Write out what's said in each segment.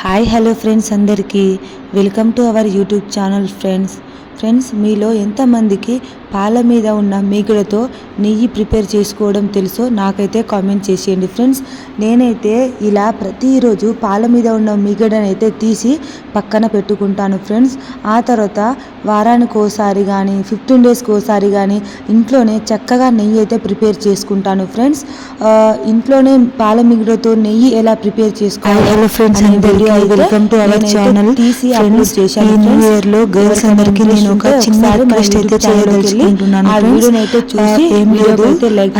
Hi hello friends అందరికీ. Welcome to our YouTube channel friends. Friends మీలో ఎంతమందికి పాల మీద ఉన్న మీగడతో నెయ్యి ప్రిపేర్ చేసుకోవడం తెలుసో నాకైతే కామెంట్ చేసేయండి ఫ్రెండ్స్. నేనైతే ఇలా ప్రతిరోజు పాల మీద ఉన్న మీగడనైతే తీసి పక్కన పెట్టుకుంటాను ఫ్రెండ్స్. ఆ తర్వాత వారానికి ఓసారి కానీ ఫిఫ్టీన్ డేస్కి ఓసారి కానీ ఇంట్లోనే చక్కగా నెయ్యి అయితే ప్రిపేర్ చేసుకుంటాను ఫ్రెండ్స్. ఇంట్లోనే పాల మిగడతో నెయ్యి ఎలా ప్రిపేర్ చేసుకోవాలి హలో ఫ్రెండ్స్ అనే అందరికీ వీడియో అయితే వెల్కమ్ టు అవర్ నేనైతే ఛానల్ తీసి అప్లోడ్ చేశాను ఈ న్యూ ఫ్రెండ్స్. ఇయర్లో గర్ల్స్ అందరికీ నేను ఒక చిన్న ఒకసారి రిక్వెస్ట్ అయితే యూట్యూబ్ ఆ వీడియోని అయితే చూసి ఏం లేదు.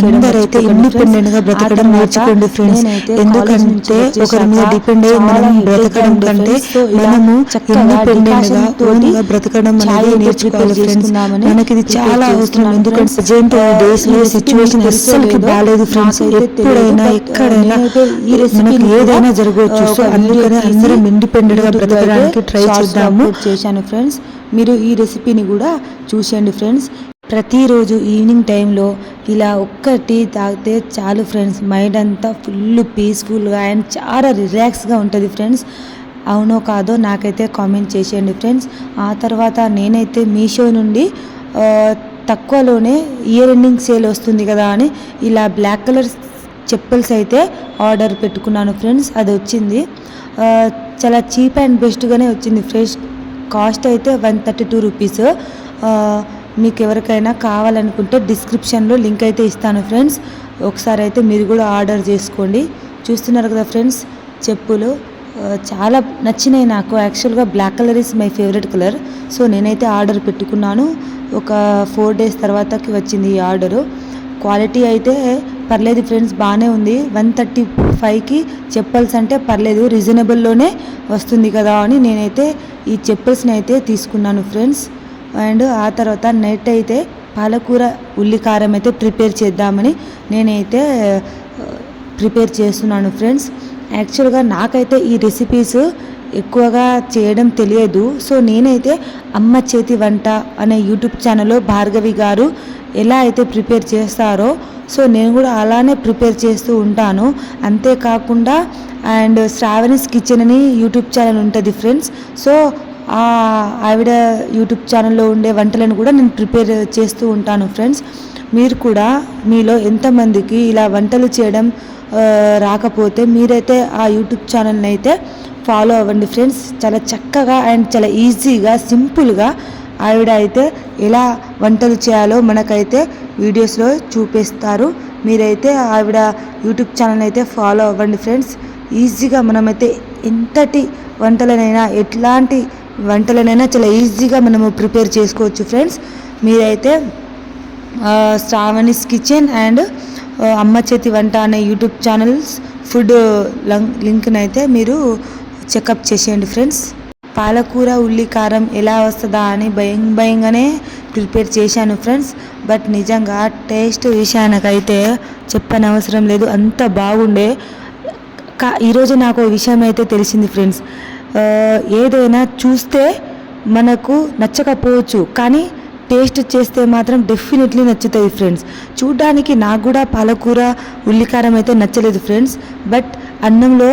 అందరైతే ఇండిపెండెంట్గా. బ్రతకడం నేర్చుకోండి ఫ్రెండ్స్ ఎందుకంటే ఒకరి మీద డిపెండ్ అయ్యి మనం బ్రతకడం కంటే మనము ఇండిపెండెంట్గా బ్రతకడం అనేది నేర్చుకోవాలి ఫ్రెండ్స్ మనకి ఇది చాలా అవసరం. ఎందుకంటే. ప్రజెంట్ డేస్లో సిచ్యువేషన్ అస్సలకి బాగాలేదు ఫ్రెండ్స్ ఎప్పుడైనా ఎక్కడైనా మనకి ఏదైనా జరగవచ్చు. సో అందుకని అందరం ఇండిపెండెంట్గా బ్రతకడానికి ట్రై చేద్దాము. చేశాను ఫ్రెండ్స్ మీరు ఈ రెసిపీని కూడా చూసేయండి ఫ్రెండ్స్. ప్రతిరోజు ఈవినింగ్ టైంలో ఇలా ఒక్క టీ తాగితే చాలు ఫ్రెండ్స్. మైండ్ అంతా ఫుల్ పీస్ఫుల్గా అండ్ చాలా రిలాక్స్గా ఉంటుంది ఫ్రెండ్స్. అవునో కాదో నాకైతే కామెంట్ చేసేయండి ఫ్రెండ్స్. ఆ తర్వాత నేనైతే మీషో నుండి తక్కువలోనే ఇయర్ ఎండింగ్ సేల్ వస్తుంది కదా అని ఇలా బ్లాక్ కలర్ చెప్పల్స్ అయితే ఆర్డర్ పెట్టుకున్నాను ఫ్రెండ్స్. అది వచ్చింది. చాలా చీప్ అండ్ బెస్ట్గానే వచ్చింది. ఫ్రెష్ కాస్ట్ అయితే వన్ థర్టీ టూ రూపీస్. మీకు ఎవరికైనా కావాలనుకుంటే డిస్క్రిప్షన్లో లింక్ అయితే ఇస్తాను ఫ్రెండ్స్. ఒకసారి అయితే మీరు కూడా ఆర్డర్ చేసుకోండి. చూస్తున్నారు కదా ఫ్రెండ్స్ చెప్పులు. చాలా నచ్చినాయి నాకు. యాక్చువల్గా black colour is my favourite colour. So నేనైతే ఆర్డర్ పెట్టుకున్నాను. ఒక ఫోర్ డేస్ తర్వాతకి వచ్చింది ఈ ఆర్డరు. క్వాలిటీ అయితే పర్లేదు ఫ్రెండ్స్ బాగానే ఉంది. వన్ థర్టీ ఫైవ్కి చెప్పల్స్ అంటే పర్లేదు రీజనబుల్లోనే వస్తుంది కదా అని నేనైతే ఈ చెప్పల్స్ని అయితే తీసుకున్నాను ఫ్రెండ్స్. అండ్ ఆ తర్వాత నైట్ అయితే పాలకూర ఉల్లి కారం అయితే ప్రిపేర్ చేద్దామని నేనైతే ప్రిపేర్ చేస్తున్నాను ఫ్రెండ్స్. యాక్చువల్గా నాకైతే ఈ రెసిపీస్ ఎక్కువగా చేయడం తెలియదు. సో నేనైతే అమ్మ చేతి వంట అనే యూట్యూబ్ ఛానల్లో భార్గవి గారు ఎలా అయితే ప్రిపేర్ చేస్తారో సో నేను కూడా అలానే ప్రిపేర్ చేస్తూ ఉంటాను. అంతేకాకుండా అండ్ శ్రావణిస్ కిచెన్ అని యూట్యూబ్ ఛానల్ ఉంటుంది ఫ్రెండ్స్. సో ఆ ఆవిడ యూట్యూబ్ ఛానల్లో ఉండే వంటలను కూడా నేను ప్రిపేర్ చేస్తూ ఉంటాను ఫ్రెండ్స్. మీరు కూడా మీలో ఎంతమందికి ఇలా వంటలు చేయడం రాకపోతే మీరైతే ఆ యూట్యూబ్ ఛానల్ని అయితే ఫాలో అవ్వండి ఫ్రెండ్స్. చాలా చక్కగా అండ్ చాలా ఈజీగా సింపుల్గా ఆవిడ అయితే ఎలా వంటలు చేయాలో మనకైతే వీడియోస్లో చూపిస్తారు. మీరైతే ఆవిడ యూట్యూబ్ ఛానల్ అయితే ఫాలో అవ్వండి ఫ్రెండ్స్. ఈజీగా మనమైతే ఎంతటి వంటలనైనా ఎట్లాంటి వంటలనైనా చాలా ఈజీగా మనము ప్రిపేర్ చేసుకోవచ్చు ఫ్రెండ్స్. మీరైతే శ్రావణిస్ కిచెన్ అండ్ అమ్మ చేతి వంట అనే యూట్యూబ్ ఛానల్స్ ఫుడ్ లంక్ లింక్నైతే మీరు చెకప్ చేసేయండి ఫ్రెండ్స్. పాలకూర ఉల్లి కారం ఎలా వస్తుందా అని భయం భయంగానే ప్రిపేర్ చేశాను ఫ్రెండ్స్. బట్ నిజంగా టేస్ట్ విషయానికైతే చెప్పనవసరం లేదు. అంత బాగుండే. కా ఈరోజు నాకు విషయం అయితే తెలిసింది ఫ్రెండ్స్. ఏదైనా చూస్తే మనకు నచ్చకపోవచ్చు. కానీ టేస్ట్ చేస్తే మాత్రం డెఫినెట్లీ నచ్చుతుంది ఫ్రెండ్స్. చూడ్డానికి నాకు కూడా పాలకూర ఉల్లికారం అయితే నచ్చలేదు ఫ్రెండ్స్. బట్ అన్నంలో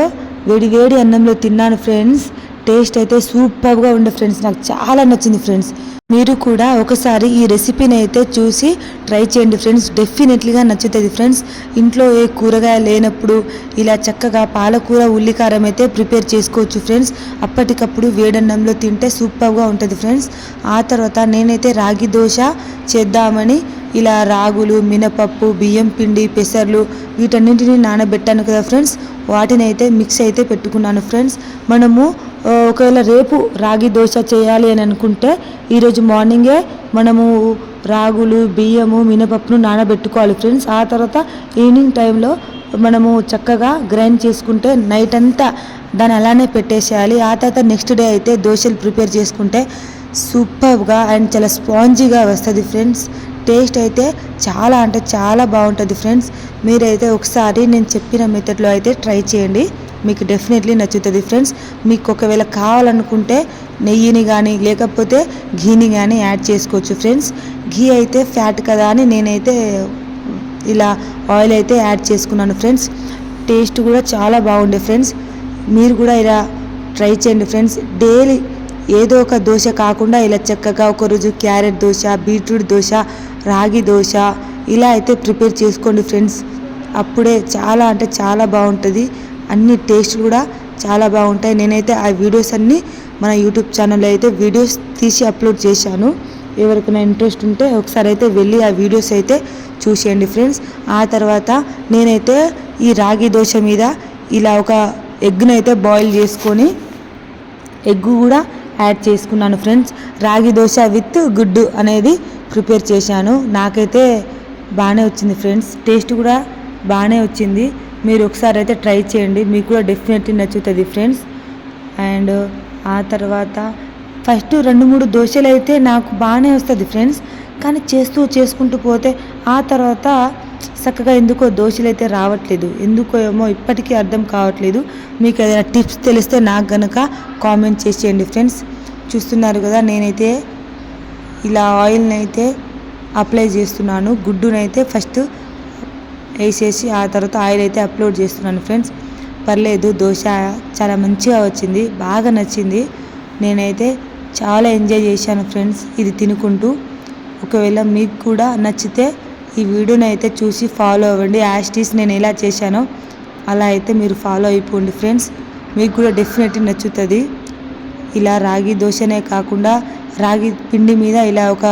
వేడి వేడి అన్నంలో తిన్నాను ఫ్రెండ్స్. టేస్ట్ అయితే సూపర్గా ఉండే ఫ్రెండ్స్. నాకు చాలా నచ్చింది ఫ్రెండ్స్. మీరు కూడా ఒకసారి ఈ రెసిపీని అయితే చూసి ట్రై చేయండి ఫ్రెండ్స్. డెఫినెట్లీగా నచ్చుతుంది ఫ్రెండ్స్. ఇంట్లో ఏ కూరగాయ లేనప్పుడు ఇలా చక్కగా పాలకూర ఉల్లికారం అయితే ప్రిపేర్ చేసుకోవచ్చు ఫ్రెండ్స్. అప్పటికప్పుడు వేడన్నంలో తింటే సూపర్గా ఉంటుంది ఫ్రెండ్స్. ఆ తర్వాత నేనైతే రాగి దోశ చేద్దామని ఇలా రాగులు మినపప్పు బియ్యం పిండి పెసర్లు వీటన్నింటిని నానబెట్టాను కదా ఫ్రెండ్స్. వాటిని అయితే మిక్స్ అయితే పెట్టుకున్నాను ఫ్రెండ్స్. మనము ఒకవేళ రేపు రాగి దోశ చేయాలి అని అనుకుంటే ఈరోజు మార్నింగే మనము రాగులు బియ్యము మినపప్పును నానబెట్టుకోవాలి ఫ్రెండ్స్ ఆ తర్వాత ఈవినింగ్ టైంలో మనము చక్కగా గ్రైండ్ చేసుకుంటే నైట్ అంతా దాన్ని అలానే పెట్టేసేయాలి. ఆ తర్వాత నెక్స్ట్ డే అయితే దోశలు ప్రిపేర్ చేసుకుంటే సూపర్గా అండ్ చాలా స్పాంజీగా వస్తుంది ఫ్రెండ్స్ టేస్ట్ అయితే చాలా అంటే చాలా బాగుంటుంది ఫ్రెండ్స్ మీరైతే ఒకసారి నేను చెప్పిన మెథడ్లో అయితే ట్రై చేయండి. మీకు డెఫినెట్లీ నచ్చుతుంది ఫ్రెండ్స్ మీకు ఒకవేళ కావాలనుకుంటే నెయ్యిని కానీ లేకపోతే ఘీని కానీ యాడ్ చేసుకోవచ్చు ఫ్రెండ్స్ ఘీ అయితే ఫ్యాట్ కదా అని నేనైతే ఇలా ఆయిల్ అయితే యాడ్ చేసుకున్నాను ఫ్రెండ్స్ టేస్ట్ కూడా చాలా బాగుండే ఫ్రెండ్స్ మీరు కూడా ఇలా ట్రై చేయండి ఫ్రెండ్స్ డైలీ ఏదో ఒక దోశ కాకుండా ఇలా చక్కగా ఒకరోజు క్యారెట్ దోశ బీట్రూట్ దోశ రాగి దోశ ఇలా అయితే ప్రిపేర్ చేసుకోండి ఫ్రెండ్స్ అప్పుడే చాలా అంటే చాలా బాగుంటుంది. అన్ని టేస్ట్ కూడా చాలా బాగుంటాయి. నేనైతే ఆ వీడియోస్ అన్నీ మన యూట్యూబ్ ఛానల్లో అయితే వీడియోస్ తీసి అప్లోడ్ చేశాను. ఎవరికైనా ఇంట్రెస్ట్ ఉంటే ఒకసారి అయితే వెళ్ళి ఆ వీడియోస్ అయితే చూసేయండి ఫ్రెండ్స్. ఆ తర్వాత నేనైతే ఈ రాగి దోశ మీద ఇలా ఒక ఎగ్ను అయితే బాయిల్ చేసుకొని ఎగ్ కూడా యాడ్ చేసుకున్నాను ఫ్రెండ్స్. రాగి దోశ విత్ గుడ్డు అనేది ప్రిపేర్ చేశాను. నాకైతే బాగానే వచ్చింది ఫ్రెండ్స్. టేస్ట్ కూడా బాగానే వచ్చింది. మీరు ఒకసారి అయితే ట్రై చేయండి. మీకు కూడా డెఫినెట్లీ నచ్చుతుంది ఫ్రెండ్స్ అండ్ ఆ తర్వాత ఫస్ట్ రెండు మూడు దోశలు అయితే నాకు బాగానే వస్తుంది ఫ్రెండ్స్ కానీ చేస్తూ చేసుకుంటూ పోతే ఆ తర్వాత చక్కగా ఎందుకో దోశలు అయితే రావట్లేదు. ఎందుకో ఏమో ఇప్పటికీ అర్థం కావట్లేదు. మీకు ఏదైనా టిప్స్ తెలిస్తే నాకు గనక కామెంట్ చేసేయండి ఫ్రెండ్స్ చూస్తున్నారు కదా నేనైతే ఇలా ఆయిల్ని అయితే అప్లై చేస్తున్నాను. గుడ్డునైతే ఫస్ట్ వేసేసి ఆ తర్వాత ఆయిల్ అయితే అప్లోడ్ చేస్తున్నాను ఫ్రెండ్స్. పర్లేదు దోశ చాలా మంచిగా వచ్చింది బాగా నచ్చింది. నేనైతే చాలా ఎంజాయ్ చేశాను ఫ్రెండ్స్ ఇది తినుకుంటూ. ఒకవేళ మీకు కూడా నచ్చితే ఈ వీడియోని అయితే చూసి ఫాలో అవ్వండి. యాస్టీస్ నేను ఎలా చేశానో అలా అయితే మీరు ఫాలో అయిపోండి ఫ్రెండ్స్. మీకు కూడా డెఫినెట్లీ నచ్చుతుంది. ఇలా రాగి దోశనే కాకుండా రాగి పిండి మీద ఇలా ఒక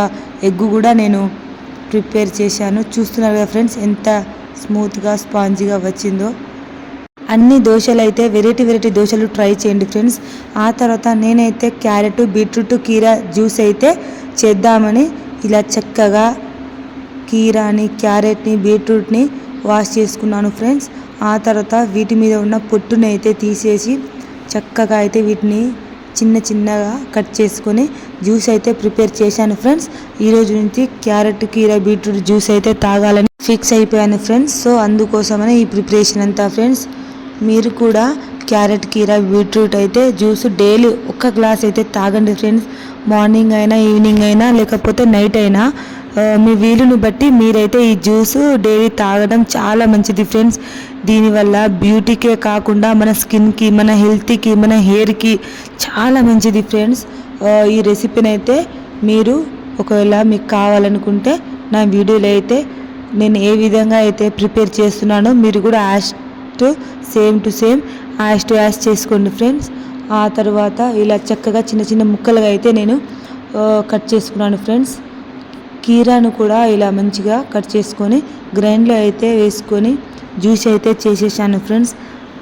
ఎగ్గు కూడా నేను ప్రిపేర్ చేశాను. చూస్తున్నారు కదా ఫ్రెండ్స్ ఎంత స్మూత్గా స్పాంజీగా వచ్చిందో. అన్ని దోశలు అయితే వెరైటీ వెరైటీ దోశలు ట్రై చేయండి ఫ్రెండ్స్. ఆ తర్వాత నేనైతే క్యారెట్ బీట్రూట్ కీరా జ్యూస్ అయితే చేద్దామని ఇలా చక్కగా కీరాని క్యారెట్ని బీట్రూట్ని వాష్ చేసుకున్నాను ఫ్రెండ్స్. ఆ తర్వాత వీటి మీద ఉన్న పొట్టుని అయితే తీసేసి చక్కగా అయితే వీటిని చిన్న చిన్నగా కట్ చేసుకొని జ్యూస్ అయితే ప్రిపేర్ చేశాను ఫ్రెండ్స్. ఈ రోజు నుంచి క్యారెట్ కీరా బీట్రూట్ జ్యూస్ అయితే తాగాలని ఫిక్స్ అయిపోయాను ఫ్రెండ్స్. సో అందుకోసమనే ఈ ప్రిపరేషన్ అంతా ఫ్రెండ్స్. మీరు కూడా క్యారెట్ కీరా బీట్రూట్ అయితే జ్యూస్ డైలీ ఒక్క గ్లాస్ అయితే తాగండి ఫ్రెండ్స్. మార్నింగ్ అయినా ఈవినింగ్ అయినా లేకపోతే నైట్ అయినా మీ వీలుని బట్టి మీరైతే ఈ జ్యూస్ డైలీ తాగడం చాలా మంచిది ఫ్రెండ్స్. దీనివల్ల బ్యూటీకే కాకుండా మన స్కిన్కి మన హెల్త్కి మన హెయిర్కి చాలా మంచిది ఫ్రెండ్స్. ఈ రెసిపీని అయితే మీరు ఒకవేళ మీకు కావాలనుకుంటే నా వీడియోలో అయితే నేను ఏ విధంగా అయితే ప్రిపేర్ చేస్తున్నానో మీరు కూడా as to same to same as to as చేసుకోండి ఫ్రెండ్స్. ఆ తర్వాత ఇలా చక్కగా చిన్న చిన్న ముక్కలుగా అయితే నేను కట్ చేసుకున్నాను ఫ్రెండ్స్. కీరాను కూడా ఇలా మంచిగా కట్ చేసుకొని గ్రైండ్లో అయితే వేసుకొని జ్యూస్ అయితే చేసేసాను ఫ్రెండ్స్.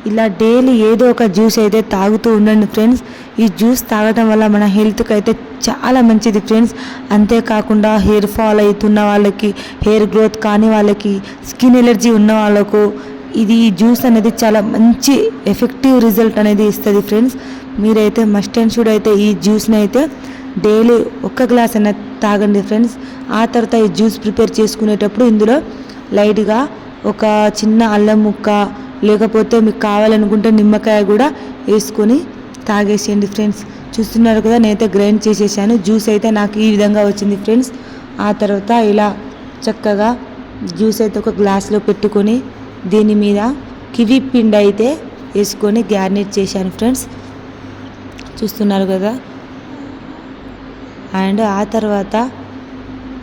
ఇలా డైలీ ఏదో ఒక జ్యూస్ అయితే తాగుతూ ఉండండి ఫ్రెండ్స్ ఈ జ్యూస్ తాగటం వల్ల మన హెల్త్కి అయితే చాలా మంచిది ఫ్రెండ్స్ అంతేకాకుండా హెయిర్ ఫాల్ అవుతున్న వాళ్ళకి హెయిర్ గ్రోత్ కాని వాళ్ళకి స్కిన్ ఎలర్జీ ఉన్న వాళ్ళకు ఇది ఈ జ్యూస్ అనేది చాలా మంచి ఎఫెక్టివ్ రిజల్ట్ అనేది ఇస్తుంది ఫ్రెండ్స్ మీరైతే మస్ట్ అండ్ షుడ్ అయితే ఈ జ్యూస్ని అయితే డైలీ ఒక్క గ్లాస్ అయినా తాగండి ఫ్రెండ్స్ ఆ తర్వాత ఈ జ్యూస్ ప్రిపేర్ చేసుకునేటప్పుడు ఇందులో లైట్గా ఒక చిన్న అల్లం ముక్క లేకపోతే మీకు కావాలనుకుంటే నిమ్మకాయ కూడా వేసుకొని తాగేసేయండి ఫ్రెండ్స్. చూస్తున్నారు కదా నేనైతే గ్రైండ్ చేసేసాను. జ్యూస్ అయితే నాకు ఈ విధంగా వచ్చింది ఫ్రెండ్స్. ఆ తర్వాత ఇలా చక్కగా జ్యూస్ అయితే ఒక గ్లాస్లో పెట్టుకొని దీని మీద కివి పిండి అయితే వేసుకొని గ్యార్నెట్ చేశాను ఫ్రెండ్స్. చూస్తున్నారు కదా. అండ్ ఆ తర్వాత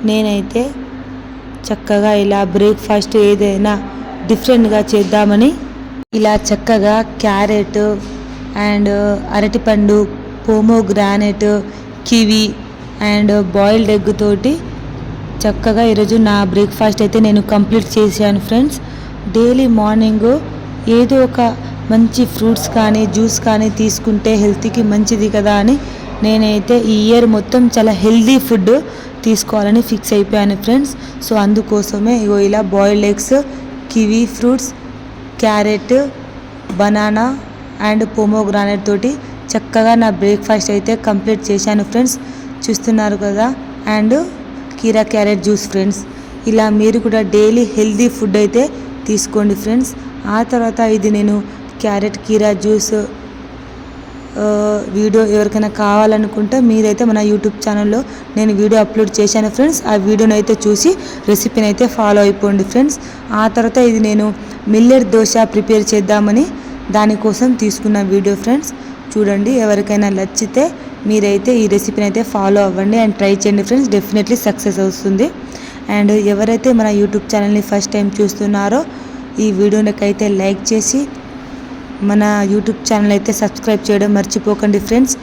నేనైతే చక్కగా ఇలా బ్రేక్ఫాస్ట్ ఏదైనా డిఫరెంట్గా చేద్దామని ఇలా చక్కగా క్యారెట్ అండ్ అరటిపండు pomegranate kiwi and boiled egg తోటి చక్కగా ఈరోజు నా బ్రేక్ఫాస్ట్ అయితే నేను కంప్లీట్ చేశాను ఫ్రెండ్స్. డైలీ మార్నింగ్ ఏదో ఒక మంచి ఫ్రూట్స్ కానీ జ్యూస్ కానీ తీసుకుంటే హెల్త్కి మంచిది కదా అని నేనైతే ఈ ఇయర్ మొత్తం చాలా హెల్దీ ఫుడ్ తీసుకోవాలని ఫిక్స్ అయిపోయాను ఫ్రెండ్స్. సో అందుకోసమే ఇగో ఇలా boiled eggs kiwi fruits carrot banana and pomegranate తోటి చక్కగా నా బ్రేక్ఫాస్ట్ అయితే కంప్లీట్ చేశాను ఫ్రెండ్స్. చూస్తున్నారు కదా? అండ్ కీరా క్యారెట్ జ్యూస్ ఫ్రెండ్స్. ఇలా మీరు కూడా డైలీ హెల్దీ ఫుడ్ అయితే తీసుకోండి ఫ్రెండ్స్. ఆ తర్వాత ఇది నేను క్యారెట్ కీరా జ్యూస్ వీడియో ఎవరికైనా కావాలనుకుంటే మీరైతే మన యూట్యూబ్ ఛానల్లో నేను వీడియో అప్లోడ్ చేశాను ఫ్రెండ్స్. ఆ వీడియోని అయితే చూసి రెసిపీని అయితే ఫాలో అయిపోండి ఫ్రెండ్స్. ఆ తర్వాత ఇది నేను మిల్లెట్ దోశ ప్రిపేర్ చేద్దామని దానికోసం తీసుకున్న వీడియో ఫ్రెండ్స్. చూడండి ఎవరికైనా నచ్చితే మీరైతే ఈ రెసిపీని అయితే ఫాలో అవ్వండి అండ్ ట్రై చేయండి ఫ్రెండ్స్. డెఫినెట్లీ సక్సెస్ వస్తుంది. అండ్ ఎవరైతే మన యూట్యూబ్ ఛానల్ని ఫస్ట్ టైం చూస్తున్నారో ఈ వీడియోనికైతే లైక్ చేసి మన యూట్యూబ్ ఛానల్ అయితే సబ్స్క్రైబ్ చేయడం మర్చిపోకండి ఫ్రెండ్స్.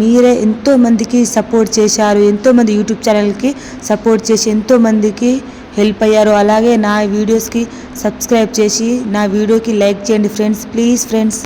మీరే ఎంతోమందికి సపోర్ట్ చేశారు ఎంతోమంది యూట్యూబ్ ఛానల్కి సపోర్ట్ చేసి ఎంతోమందికి హెల్ప్ అయ్యారు. అలాగే నా వీడియోస్కి సబ్స్క్రైబ్ చేసి నా వీడియోకి లైక్ చేయండి ఫ్రెండ్స్. Please friends.